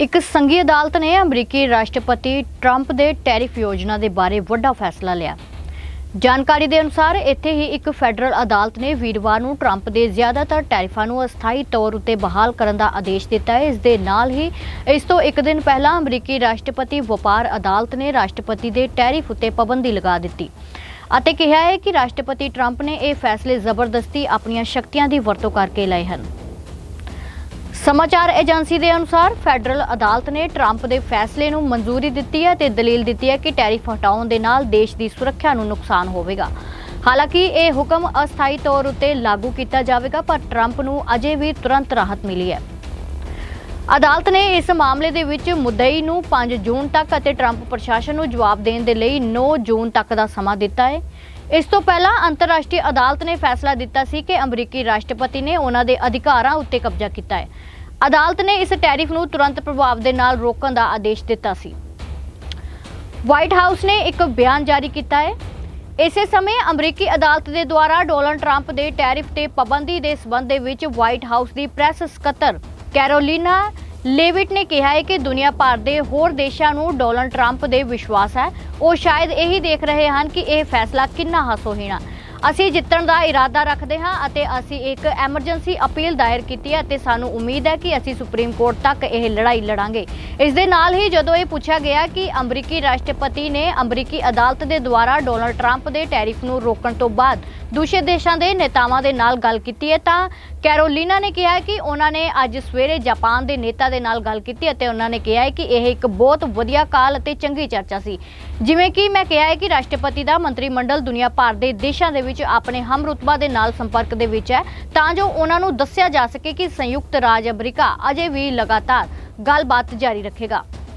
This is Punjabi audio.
ਇੱਕ ਸੰਘੀ ਅਦਾਲਤ ਨੇ ਅਮਰੀਕੀ ਰਾਸ਼ਟਰਪਤੀ ਟਰੰਪ ਦੇ ਟੈਰਿਫ ਯੋਜਨਾ ਦੇ ਬਾਰੇ ਵੱਡਾ ਫੈਸਲਾ ਲਿਆ। ਜਾਣਕਾਰੀ ਦੇ ਅਨੁਸਾਰ ਇੱਥੇ ਹੀ ਇੱਕ ਫੈਡਰਲ ਅਦਾਲਤ ਨੇ ਵੀਰਵਾਰ ਨੂੰ ਟਰੰਪ ਦੇ ਜ਼ਿਆਦਾਤਰ ਟੈਰਿਫਾਂ ਨੂੰ ਅਸਥਾਈ ਤੌਰ ਉੱਤੇ ਬਹਾਲ ਕਰਨ ਦਾ ਆਦੇਸ਼ ਦਿੱਤਾ ਹੈ। ਇਸ ਦੇ ਨਾਲ ਹੀ ਇਸ ਤੋਂ ਇੱਕ ਦਿਨ ਪਹਿਲਾਂ ਅਮਰੀਕੀ ਰਾਸ਼ਟਰਪਤੀ ਵਪਾਰ ਅਦਾਲਤ ਨੇ ਰਾਸ਼ਟਰਪਤੀ ਦੇ ਟੈਰਿਫ ਉੱਤੇ ਪਾਬੰਦੀ ਲਗਾ ਦਿੱਤੀ ਅਤੇ ਕਿਹਾ ਹੈ ਕਿ ਰਾਸ਼ਟਰਪਤੀ ਟਰੰਪ ਨੇ ਇਹ ਫੈਸਲੇ ਜ਼ਬਰਦਸਤੀ ਆਪਣੀਆਂ ਸ਼ਕਤੀਆਂ ਦੀ ਵਰਤੋਂ ਕਰਕੇ ਲਏ ਹਨ। ਸਮਾਚਾਰ ਏਜੰਸੀ ਦੇ ਅਨੁਸਾਰ ਫੈਡਰਲ ਅਦਾਲਤ ਨੇ ਟਰੰਪ ਦੇ ਫੈਸਲੇ ਨੂੰ ਮਨਜ਼ੂਰੀ ਦਿੱਤੀ ਹੈ ਤੇ ਦਲੀਲ ਦਿੱਤੀ ਹੈ ਕਿ ਟੈਰਿਫ ਹਟਾਉਣ ਦੇ ਨਾਲ ਦੇਸ਼ ਦੀ ਸੁਰੱਖਿਆ ਨੂੰ ਨੁਕਸਾਨ ਹੋਵੇਗਾ। ਹਾਲਾਂਕਿ ਇਹ ਹੁਕਮ ਅਸਥਾਈ ਤੌਰ ਉੱਤੇ ਲਾਗੂ ਕੀਤਾ ਜਾਵੇਗਾ, ਪਰ ਟਰੰਪ ਨੂੰ ਅਜੇ ਵੀ ਤੁਰੰਤ ਰਾਹਤ ਮਿਲੀ ਹੈ। ਅਦਾਲਤ ਨੇ ਇਸ ਮਾਮਲੇ ਦੇ ਵਿੱਚ ਮੁੱਦਈ ਨੂੰ 5 ਜੂਨ ਤੱਕ ਅਤੇ ਟਰੰਪ ਪ੍ਰਸ਼ਾਸਨ ਨੂੰ ਜਵਾਬ ਦੇਣ ਦੇ ਲਈ 9 ਜੂਨ ਤੱਕ ਦਾ ਸਮਾਂ ਦਿੱਤਾ ਹੈ। ਇਸ ਤੋਂ ਪਹਿਲਾਂ ਅੰਤਰਰਾਸ਼ਟਰੀ ਅਦਾਲਤ ਨੇ ਫੈਸਲਾ ਦਿੱਤਾ ਸੀ ਕਿ ਅਮਰੀਕੀ ਰਾਸ਼ਟਰਪਤੀ ਨੇ ਉਹਨਾਂ ਦੇ ਅਧਿਕਾਰਾਂ ਉੱਤੇ ਕਬਜ਼ਾ ਕੀਤਾ ਹੈ। ਅਦਾਲਤ ਨੇ ਇਸ ਟੈਰਿਫ ਨੂੰ ਤੁਰੰਤ ਪ੍ਰਭਾਵ ਦੇ ਨਾਲ ਰੋਕਣ ਦਾ ਆਦੇਸ਼ ਦਿੱਤਾ ਸੀ। ਵਾਈਟ ਹਾਊਸ ਨੇ ਇੱਕ ਬਿਆਨ ਜਾਰੀ ਕੀਤਾ ਹੈ। ਇਸੇ ਸਮੇਂ ਅਮਰੀਕੀ ਅਦਾਲਤ ਦੇ ਦੁਆਰਾ ਡੋਨਲਡ ਟਰੰਪ ਦੇ ਟੈਰਿਫ ਤੇ ਪਾਬੰਦੀ ਦੇ ਸਬੰਧ ਦੇ ਵਿੱਚ ਵਾਈਟ ਹਾਊਸ ਦੀ ਪ੍ਰੈਸ ਸਕੱਤਰ ਕੈਰੋਲੀਨਾ ਲੇਵਿਟ ਨੇ ਕਿਹਾ ਹੈ ਕਿ ਦੁਨੀਆ ਭਰ ਦੇ ਹੋਰ ਦੇਸ਼ਾਂ ਨੂੰ ਡੋਨਲਡ ਟਰੰਪ ਦੇ ਵਿਸ਼ਵਾਸ ਹੈ। ਉਹ ਸ਼ਾਇਦ ਇਹੀ ਦੇਖ ਰਹੇ ਹਨ ਕਿ ਇਹ ਫੈਸਲਾ ਕਿੰਨਾ ਹਾਸੋਹੀਣਾ। ਅਸੀਂ ਜਿੱਤਣ ਦਾ ਇਰਾਦਾ ਰੱਖਦੇ ਹਾਂ ਅਤੇ ਅਸੀਂ ਇੱਕ ਐਮਰਜੈਂਸੀ ਅਪੀਲ ਦਾਇਰ ਕੀਤੀ ਹੈ ਅਤੇ ਸਾਨੂੰ ਉਮੀਦ ਹੈ ਕਿ ਅਸੀਂ ਸੁਪਰੀਮ ਕੋਰਟ ਤੱਕ ਇਹ ਲੜਾਈ ਲੜਾਂਗੇ। ਇਸ ਦੇ ਨਾਲ ਹੀ ਜਦੋਂ ਇਹ ਪੁੱਛਿਆ ਗਿਆ ਕਿ ਅਮਰੀਕੀ ਰਾਸ਼ਟਰਪਤੀ ਨੇ ਅਮਰੀਕੀ ਅਦਾਲਤ ਦੇ ਦੁਆਰਾ ਡੋਨਲਡ ਟਰੰਪ ਦੇ ਟੈਰਿਫ ਨੂੰ ਰੋਕਣ ਤੋਂ ਬਾਅਦ ਦੂਸਰੇ ਦੇਸ਼ਾਂ ਦੇ ਨੇਤਾਵਾਂ ਦੇ ਨਾਲ ਗੱਲ ਕੀਤੀ ਹੈ, ਤਾਂ ਕੈਰੋਲੀਨਾ ਨੇ ਕਿਹਾ ਕਿ ਉਹਨਾਂ ਨੇ ਅੱਜ ਸਵੇਰੇ ਜਾਪਾਨ ਦੇ ਨੇਤਾ ਦੇ ਨਾਲ ਗੱਲ ਕੀਤੀ ਅਤੇ ਉਹਨਾਂ ਨੇ ਕਿਹਾ ਹੈ ਕਿ ਇਹ ਇੱਕ ਬਹੁਤ ਵਧੀਆ ਕਾਲ ਅਤੇ ਚੰਗੀ ਚਰਚਾ ਸੀ। ਜਿਵੇਂ ਕਿ ਮੈਂ ਕਿਹਾ ਹੈ ਕਿ ਰਾਸ਼ਟਰਪਤੀ ਦਾ ਮੰਤਰੀ ਮੰਡਲ ਦੁਨੀਆ ਭਰ ਦੇ ਦੇਸ਼ਾਂ ਦੇ ਵਿੱਚ ਆਪਣੇ ਹਮਰੁਤਬਾ ਦੇ ਨਾਲ ਸੰਪਰਕ ਦੇ ਵਿੱਚ ਹੈ। ਤਾਂ ਜੋ ਉਹਨਾਂ ਨੂੰ ਦੱਸਿਆ ਜਾ ਸਕੇ ਕਿ ਸੰਯੁਕਤ ਰਾਜ ਅਮਰੀਕਾ ਅਜੇ ਵੀ ਲਗਾਤਾਰ ਗੱਲਬਾਤ ਜਾਰੀ ਰੱਖੇਗਾ।